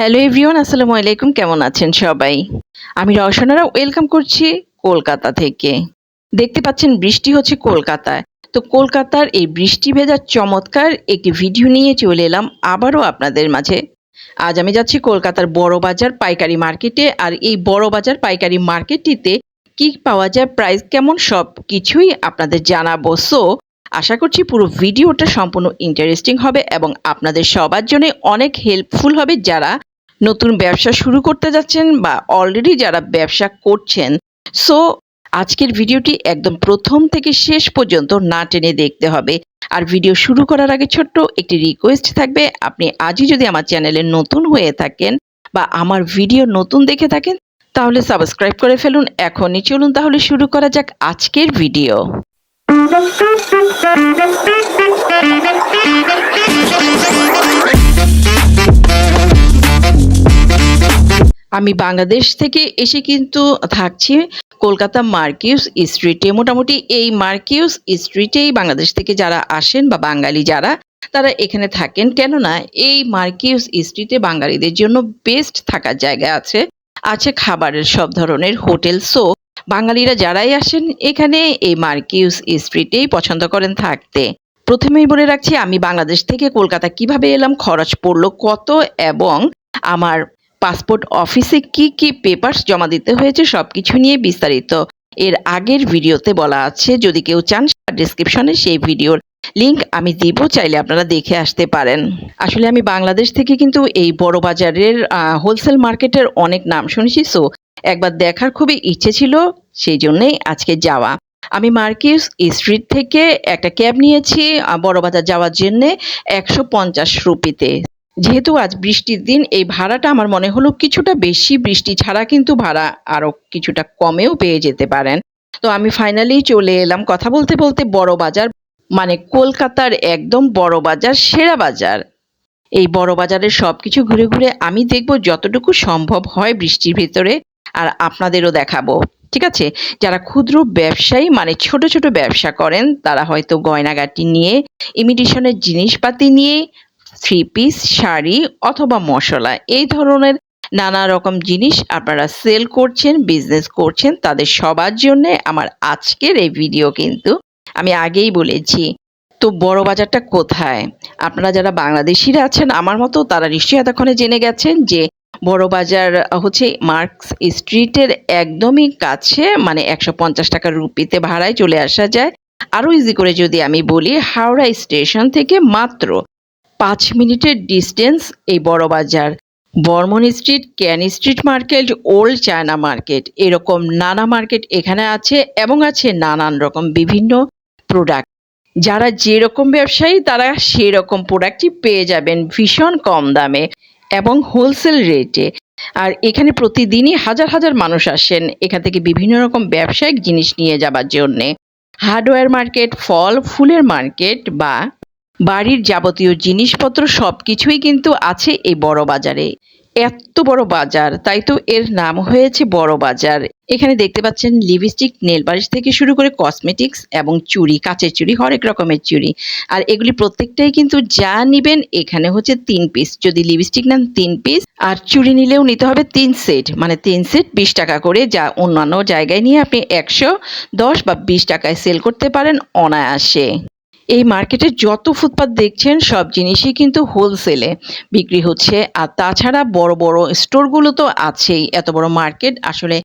Hello everyone, আসসালামু আলাইকুম। কেমন আছেন সবাই? আমি রওশনারা ওয়েলকাম করছি কলকাতা থেকে। দেখতে পাচ্ছেন, বৃষ্টি হচ্ছে কলকাতায়। তো কলকাতার এই বৃষ্টি ভেজা চমৎকার একটি ভিডিও নিয়ে চলে এলাম আবারও আপনাদের মাঝে। আজ আমি যাচ্ছি কলকাতার বড় বাজার পাইকারি মার্কেটে। আর এই বড় বাজার পাইকারি মার্কেটটিতে কি পাওয়া যায়, প্রাইস কেমন, সব কিছুই আপনাদের জানাব। সো, আশা করছি পুরো ভিডিওটা সম্পূর্ণ ইন্টারেস্টিং হবে এবং আপনাদের সবার জন্য অনেক হেল্পফুল হবে যারা নতুন ব্যবসা শুরু করতে যাচ্ছেন বা অলরেডি যারা ব্যবসা করছেন। সো আজকের ভিডিওটি একদম প্রথম থেকে শেষ পর্যন্ত না টেনে দেখতে হবে। আর ভিডিও শুরু করার আগে ছোট্ট একটি রিকোয়েস্ট থাকবে। আপনি আজই যদি আমার চ্যানেলে নতুন হয়ে থাকেন বা আমার ভিডিও নতুন দেখে থাকেন, তাহলে সাবস্ক্রাইব করে ফেলুন। এখনই চলুন তাহলে শুরু করা যাক আজকের ভিডিও। আমি বাংলাদেশ থেকে এসে কিন্তু থাকছি কলকাতা মার্কিউস স্ট্রিটে। মোটামুটি এই মার্কিউস স্ট্রিটেই বাংলাদেশ থেকে যারা আসেন বা বাঙালি যারা, তারা এখানে থাকেন। কেননা এই মার্কিউস স্ট্রিটে বাঙালিদের জন্য বেস্ট থাকার জায়গা আছে আছে খাবারের সব ধরনের হোটেল। সো, বাঙালিরা যারাই আসেন, এখানে এই মার্কিউস স্ট্রিটেই পছন্দ করেন থাকতে। প্রথমেই বলে রাখছি, আমি বাংলাদেশ থেকে কলকাতা কীভাবে এলাম, খরচ পড়ল কত, এবং আমার পাসপোর্ট অফিসে কি কি পেপারস জমা দিতে হয়েছে সবকিছু নিয়ে বিস্তারিত। এর আগের ভিডিওতে বলা আছে, যদি কেউ চান ডিসক্রিপশনে সেই ভিডিওর লিংক আমি দিব, চাইলে আপনারা দেখে আসতে পারেন। আসলে আমি বাংলাদেশ থেকে কিন্তু এই বড় বাজারের হোলসেল মার্কেটের অনেক নাম শুনেছি সো একবার দেখার খুবই ইচ্ছে ছিল, সেই জন্যেই আজকে যাওয়া। আমি মার্কিউস স্ট্রিট থেকে একটা ক্যাব নিয়েছি বড়বাজার যাওয়ার জন্যে একশো পঞ্চাশ রুপিতে। যেহেতু আজ বৃষ্টির দিন, এই ভাড়াটা আমার মনে হলো কিছুটা বেশি। বৃষ্টি ছাড়া কিন্তু ভাড়া আরও কিছুটা কমেও পেয়ে যেতে পারেন। তো আমি ফাইনালি চলে এলাম কথা বলতে বলতে বড় বাজার মানে কলকাতার একদম বড় বাজার, সেরা বাজার। এই বড় বাজারের সব কিছু ঘুরে ঘুরে আমি দেখব যতটুকু সম্ভব হয় বৃষ্টির ভিতরে, আর আপনাদেরও দেখাবো। ঠিক আছে? যারা ক্ষুদ্র ব্যবসায়ী মানে ছোট ছোট ব্যবসা করেন, তারা হয়তো গয়নাগাটি নিয়ে ইমিটেশনের জিনিসপাতি নিয়ে থ্রি পিস শাড়ি অথবা মশলা। এই ধরনের নানা রকম জিনিস আপনারা সেল করছেন বিজনেস করছেন, তাদের সবার জন্য আমার আজকের এই ভিডিও কিন্তু আমি আগেই বলেছি। তো বড় বাজারটা কোথায়? আপনারা যারা বাংলাদেশিরা আছেন, আমার মতো তারা নিশ্চয়ই এতক্ষণে জেনে গেছেন যে বড় বাজার হচ্ছে মার্কস স্ট্রিটের একদমই কাছে মানে একশো পঞ্চাশ টাকা রুপিতে ভাড়ায় চলে আসা যায়। আরও ইজি করে যদি আমি বলি, হাওড়া স্টেশন থেকে মাত্র পাঁচ মিনিটের ডিস্টেন্স এই বড় বাজার। Barman street, can street market, old China market. এরকম নানা মার্কেট এখানে আছে এবং আছে নানান রকম বিভিন্ন প্রোডাক্ট যারা যেরকম ব্যবসায়ী, তারা সেরকম প্রোডাক্টই পেয়ে যাবেন ভীষণ কম দামে এবং হোলসেল রেটে আর এখানে প্রতিদিনই হাজার হাজার মানুষ আসেন এখান থেকে বিভিন্ন রকম ব্যবসায়িক জিনিস নিয়ে যাবার জন্যে। হার্ডওয়্যার মার্কেট ফল, ফুলের মার্কেট বা বাড়ির যাবতীয় জিনিসপত্র সব কিছুই কিন্তু আছে এই বড় বাজারে। এত বড় বাজার, তাই তো এর নাম হয়েছে বড় বাজার। এখানে দেখতে পাচ্ছেন লিপস্টিক, নেল পালিশ থেকে শুরু করে কসমেটিক্স এবং চুড়ি, কাঁচের চুড়ি, হরেক রকমের চুড়ি। আর এগুলি প্রত্যেকটাই কিন্তু যা নিবেন এখানে হচ্ছে তিন পিস যদি লিপস্টিক নেন তিন পিস আর চুড়ি নিলেও নিতে হবে তিন সেট মানে তিন সেট বিশ টাকা করে যা অন্যান্য জায়গায় নিয়ে আপনি একশো, দশ বা বিশ টাকায় সেল করতে পারেন অনায়াসে। এই মার্কেটে যত ফুটপাত দেখছেন, সব জিনিসই কিন্তু হোলসেলে বিক্রি হচ্ছে। আর তাছাড়া বড় বড় স্টোরগুলো তো আছেই। এত বড় মার্কেট আসলে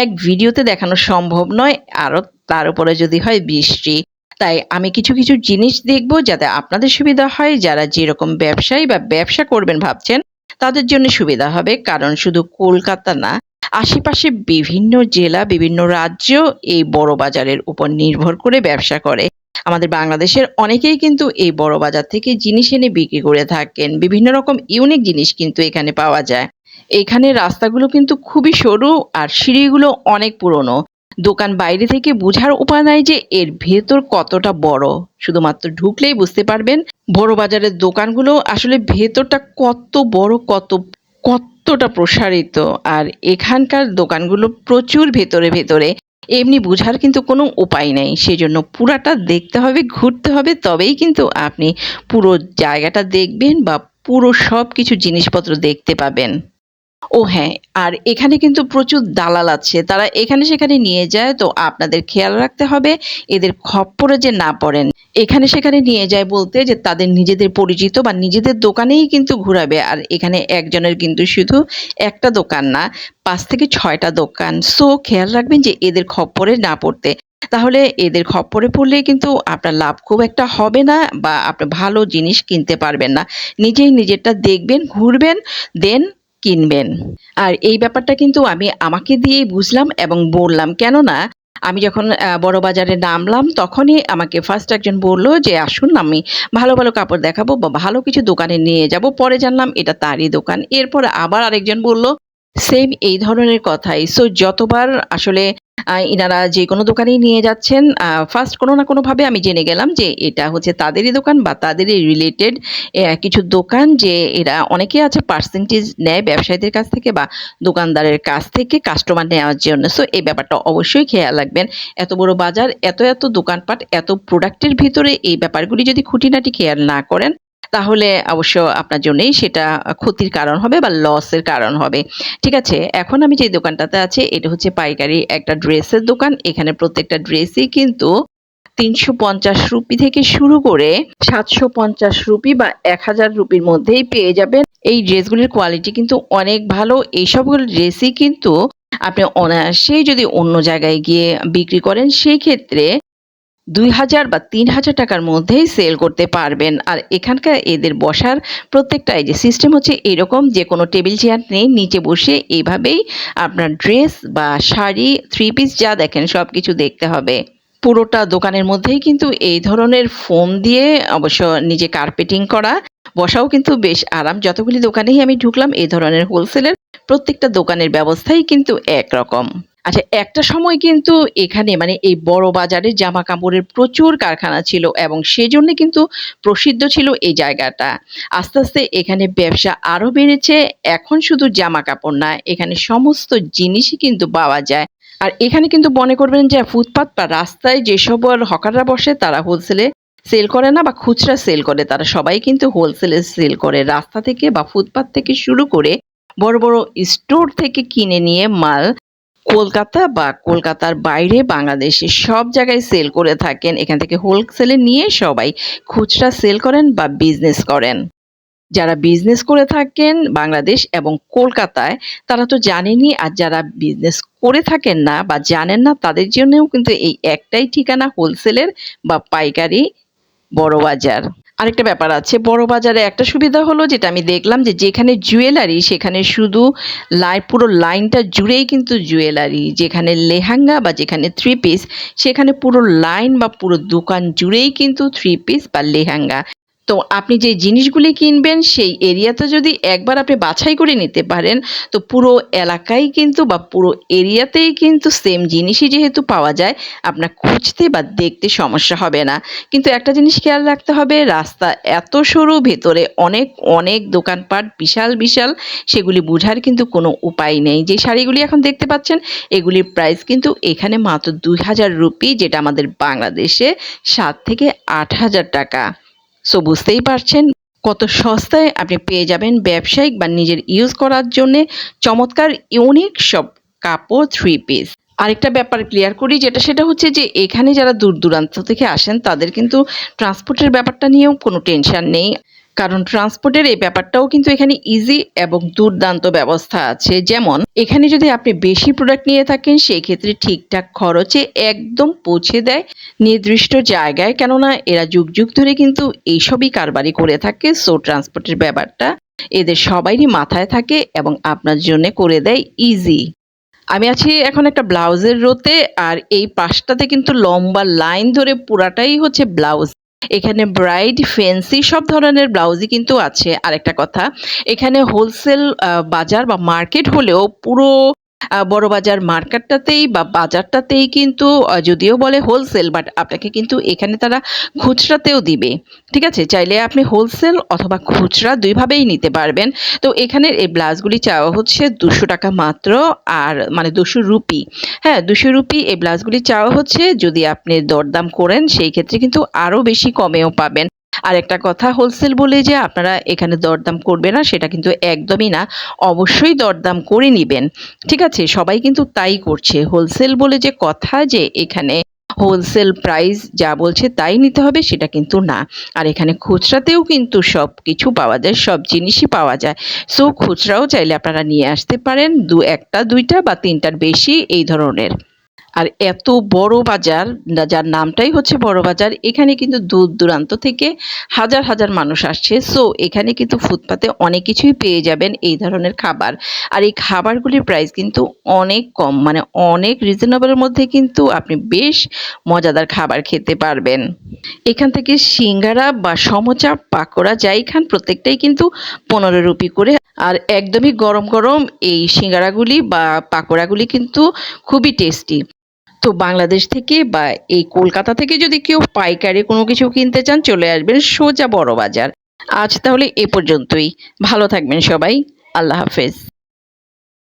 এক ভিডিওতে দেখানো সম্ভব নয়। আরও তার উপরে যদি হয় বৃষ্টি। তাই আমি কিছু কিছু জিনিস দেখব যাতে আপনাদের সুবিধা হয়। যারা যেরকম ব্যবসায়ী বা ব্যবসা করবেন ভাবছেন, তাদের জন্য সুবিধা হবে। কারণ শুধু কলকাতা না, আশেপাশে বিভিন্ন জেলা, বিভিন্ন রাজ্য এই বড় বাজারের উপর নির্ভর করে ব্যবসা করে। আমাদের বাংলাদেশের অনেকেই কিন্তু এই বড় বাজার থেকে জিনিস এনে বিক্রি করে থাকেন। বিভিন্ন রকম ইউনিক জিনিস কিন্তু এখানে পাওয়া যায়। এখানে রাস্তাগুলো কিন্তু খুবই সরু আর সিঁড়িগুলো অনেক পুরনো। দোকান বাইরে থেকে বোঝার উপায় নাই যে এর ভেতর কতটা বড়। শুধুমাত্র ঢুকলেই বুঝতে পারবেন বড় বাজারের দোকানগুলো আসলে ভেতরটা কত বড়, কত, কতটা প্রসারিত। আর এখানকার দোকানগুলো প্রচুর ভেতরে ভেতরে। এমনি বোঝার কিন্তু কোনো উপায় নেই। সেজন্য পুরাটা দেখতে হবে, ঘুরতে হবে, তবেই কিন্তু আপনি পুরো জায়গাটা দেখবেন বা পুরো সব কিছু জিনিসপত্র দেখতে পাবেন। ও হ্যাঁ আর এখানে কিন্তু প্রচুর দালাল আছে। তারা এখানে সেখানে নিয়ে যায়, তো আপনাদের খেয়াল রাখতে হবে, এদের খপ্পরে যে না পড়েন। এখানে সেখানে নিয়ে যায় বলতে যে তাদের নিজেদের পরিচিত বা নিজেদের দোকানেই কিন্তু ঘুরাবে। আর এখানে একজনের কিন্তু শুধু একটা দোকান না, পাঁচ থেকে ছয়টা দোকান। সো খেয়াল রাখবেন যে এদের খপ্পরে না পড়তে। তাহলে এদের খপ্পরে পড়লে কিন্তু আপনার লাভ খুব একটা হবে না বা আপনি ভালো জিনিস কিনতে পারবেন না। নিজেই নিজেরটা দেখবেন, ঘুরবেন, দেন কিনবেন। আর এই ব্যাপারটা কিন্তু আমি আমাকে দিয়েই বুঝলাম এবং বললাম, কেননা আমি যখন বড় বাজারে নামলাম, তখনই আমাকে ফার্স্ট একজন বলল যে, আসুন, আমি ভালো ভালো কাপড় দেখাবো বা ভালো কিছু দোকানে নিয়ে যাব। পরে জানলাম, এটা তারই দোকান। এরপর আবার আরেকজন বলল সেম এই ধরনের কথাই। সো যতবার আসলে ইনারা যে কোনো দোকানেই নিয়ে যাচ্ছেন ফার্স্ট কোনো না কোনোভাবে আমি জেনে গেলাম যে এটা হচ্ছে তাদেরই দোকান বা তাদেরই রিলেটেড কিছু দোকান যে এরা অনেকে আছে পার্সেন্টেজ নেয় ব্যবসায়ীদের কাছ থেকে বা দোকানদারের কাছ থেকে কাস্টমার নেওয়ার জন্য। সো এই ব্যাপারটা অবশ্যই খেয়াল রাখবেন। এত বড় বাজার, এত এত দোকানপাট, এত প্রোডাক্টের ভিতরে এই ব্যাপারগুলি যদি খুঁটিনাটি খেয়াল না করেন তাহলে অবশ্য আপনার জন্যই সেটা ক্ষতির কারণ হবে বা লসের কারণ হবে। ঠিক আছে? এখন আমি যে দোকানটাতে আছে, এটা হচ্ছে পাইকারি একটা ড্রেসের দোকান। এখানে প্রত্যেকটা ড্রেসই কিন্তু তিনশো পঞ্চাশ রুপি থেকে শুরু করে সাতশো পঞ্চাশ রুপি বা এক হাজার রুপির মধ্যেই পেয়ে যাবেন। এই ড্রেসগুলির কোয়ালিটি কিন্তু অনেক ভালো। এই সবগুলো ড্রেসই কিন্তু আপনি অনায়াসেই যদি অন্য জায়গায় গিয়ে বিক্রি করেন সেই ক্ষেত্রে দুই হাজার বা তিন হাজার টাকার মধ্যেই সেল করতে পারবেন। আর এখানকার এদের বসার প্রত্যেকটা এই যে সিস্টেম হচ্ছে এরকম, যে কোনো টেবিল চেয়ার নেই, নিচে বসে এইভাবেই আপনার ড্রেস বা শাড়ি থ্রি পিস যা দেখেন সব কিছু দেখতে হবে। পুরোটা দোকানের মধ্যেই কিন্তু এই ধরনের ফোম দিয়ে অবশ্য নিজে কার্পেটিং করা, বসাও কিন্তু বেশ আরাম। যতগুলি দোকানেই আমি ঢুকলাম, এই ধরনের হোলসেলের প্রত্যেকটা দোকানের ব্যবস্থাই কিন্তু একরকম। আচ্ছা একটা সময় কিন্তু এখানে মানে এই বড় বাজারে জামা কাপড়ের প্রচুর কারখানা ছিল এবং সেজন্য কিন্তু প্রসিদ্ধ ছিল এই জায়গাটা। আস্তে আস্তে এখানে ব্যবসা আরও বেড়েছে, এখন শুধু জামা কাপড় না, এখানে সমস্ত জিনিসই কিন্তু পাওয়া যায়। আর এখানে কিন্তু মনে করবেন যে ফুটপাত বা রাস্তায় যেসব হকাররা বসে তারা হোলসেলে সেল করে না বা খুচরা সেল করে, তারা সবাই কিন্তু হোলসেলে সেল করে। রাস্তা থেকে বা ফুটপাত থেকে শুরু করে বড় বড় স্টোর থেকে কিনে নিয়ে মাল কলকাতা বা কলকাতার বাইরে বাংলাদেশে সব জায়গায় সেল করে থাকেন। এখান থেকে হোলসেলে নিয়ে সবাই খুচরা সেল করেন বা বিজনেস করেন। যারা বিজনেস করে থাকেন বাংলাদেশ এবং কলকাতায়, তারা তো জানেনই আর যারা বিজনেস করে থাকেন না বা জানেন না, তাদের জন্যও কিন্তু এই একটাই ঠিকানা হোলসেলের বা পাইকারি বড় বাজার আরেকটা ব্যাপার আছে। বড় বাজারে একটা সুবিধা হলো যেটা আমি দেখলাম যে যেখানে জুয়েলারি, সেখানে শুধু লাই, পুরো লাইনটা জুড়েই কিন্তু জুয়েলারি। যেখানে লেহাঙ্গা বা যেখানে থ্রি পিস সেখানে পুরো লাইন বা পুরো দোকান জুড়েই কিন্তু থ্রি পিস বা লেহেঙ্গা। তো আপনি যে জিনিসগুলি কিনবেন, সেই এরিয়াতে যদি একবার আপনি বাছাই করে নিতে পারেন, তো পুরো এলাকায় কিন্তু বা পুরো এরিয়াতেই কিন্তু সেম জিনিসই যেহেতু পাওয়া যায়, আপনার খুঁজতে বা দেখতে সমস্যা হবে না। কিন্তু একটা জিনিস খেয়াল রাখতে হবে, রাস্তা এত সরু, ভেতরে অনেক অনেক দোকানপাট, বিশাল বিশাল, সেগুলি বোঝার কিন্তু কোনো উপায় নেই। যে শাড়িগুলি এখন দেখতে পাচ্ছেন, এগুলির প্রাইস কিন্তু এখানে মাত্র দুই হাজার রুপি, যেটা আমাদের বাংলাদেশে সাত থেকে আট হাজার টাকা। সো বুঝতেই পারছেন কত সস্তায় আপনি পেয়ে যাবেন ব্যবসায়িক বা নিজের ইউজ করার জন্য চমৎকার ইউনিক সব কাপড় থ্রি পিস আরেকটা ব্যাপার ক্লিয়ার করি যেটা, সেটা হচ্ছে যে এখানে যারা দূর দূরান্ত থেকে আসেন, তাদের কিন্তু ট্রান্সপোর্টের ব্যাপারটা নিয়েও কোনো টেনশন নেই। কারণ ট্রান্সপোর্টের এই ব্যাপারটাও কিন্তু এখানে ইজি এবং দুর্দান্ত ব্যবস্থা আছে। যেমন, এখানে যদি আপনি বেশি প্রোডাক্ট নিয়ে থাকেন সেই ক্ষেত্রে ঠিকঠাক খরচে একদম পৌঁছে দেয় নির্দিষ্ট জায়গায়। কেননা, এরা যুগ যুগ ধরে কিন্তু এইসবই কারবারি করে থাকে। সো ট্রান্সপোর্টের ব্যাপারটা এদের সবারই মাথায় থাকে এবং আপনার জন্য করে দেয় ইজি আমি আছি এখন একটা ব্লাউজের রোতে, আর এই পাশটাতে কিন্তু লম্বা লাইন ধরে পুরাটাই হচ্ছে ব্লাউজ। এখানে ব্রাইড ফ্যান্সি সব ধরনের ব্লাউজই কিন্তু আছে। আরেকটা কথা, এখানে হোলসেল বাজার বা মার্কেট হলেও পুরো আহ, বড় বাজার মার্কেটটাতেই বা বাজারটাতেই কিন্তু যদিও বলে হোলসেল বাট আপনাকে কিন্তু এখানে তারা খুচরাতেও দিবে। ঠিক আছে? চাইলে আপনি হোলসেল অথবা খুচরা দুইভাবেই নিতে পারবেন। তো এখানের এই ব্লাউজগুলি চাওয়া হচ্ছে দুশো টাকা মাত্র আর মানে দুশো রুপি। হ্যাঁ দুশো রুপি এই ব্লাউজগুলি চাওয়া হচ্ছে যদি আপনি দরদাম করেন সেই ক্ষেত্রে কিন্তু আরও বেশি কমেও পাবেন। আর একটা কথা হোলসেল বলে যে আপনারা এখানে দরদাম করবে না সেটা কিন্তু একদমই না, অবশ্যই দরদাম করে নিবেন। ঠিক আছে, সবাই কিন্তু তাই করছে। হোলসেল বলে যে কথা যে এখানে হোলসেল প্রাইস যা বলছে তাই নিতে হবে সেটা কিন্তু না। আর এখানে খুচরাতেও কিন্তু সব কিছু পাওয়া যায়, সব জিনিসই পাওয়া যায়। সো খুচরাও চাইলে আপনারা নিয়ে আসতে পারেন, দু একটা, দুইটা বা তিনটার বেশি এই ধরনের। আর এত বড় বাজার যার নামটাই হচ্ছে বড় বাজার, এখানে কিন্তু দূর দূরান্ত থেকে হাজার হাজার মানুষ আসছে। সো এখানে কিন্তু ফুটপাতে অনেক কিছুই পেয়ে যাবেন এই ধরনের খাবার। আর এই খাবারগুলির প্রাইস কিন্তু অনেক কম মানে অনেক রিজনেবলের মধ্যে কিন্তু আপনি বেশ মজাদার খাবার খেতে পারবেন। এখান থেকে সিঙ্গারা বা সমচা, পাকোড়া, যাই খান, প্রত্যেকটাই কিন্তু পনেরো রুপি করে। আর একদমই গরম গরম এই সিঙ্গারাগুলি বা পাকোড়াগুলি কিন্তু খুবই টেস্টি তো বাংলাদেশ থেকে বা এই কলকাতা থেকে যদি কেউ পাইকারি কোনো কিছু কিনতে চান, চলে আসবেন সোজা বড় বাজার আজ তাহলে এ পর্যন্তই। ভালো থাকবেন সবাই। আল্লাহ হাফেজ।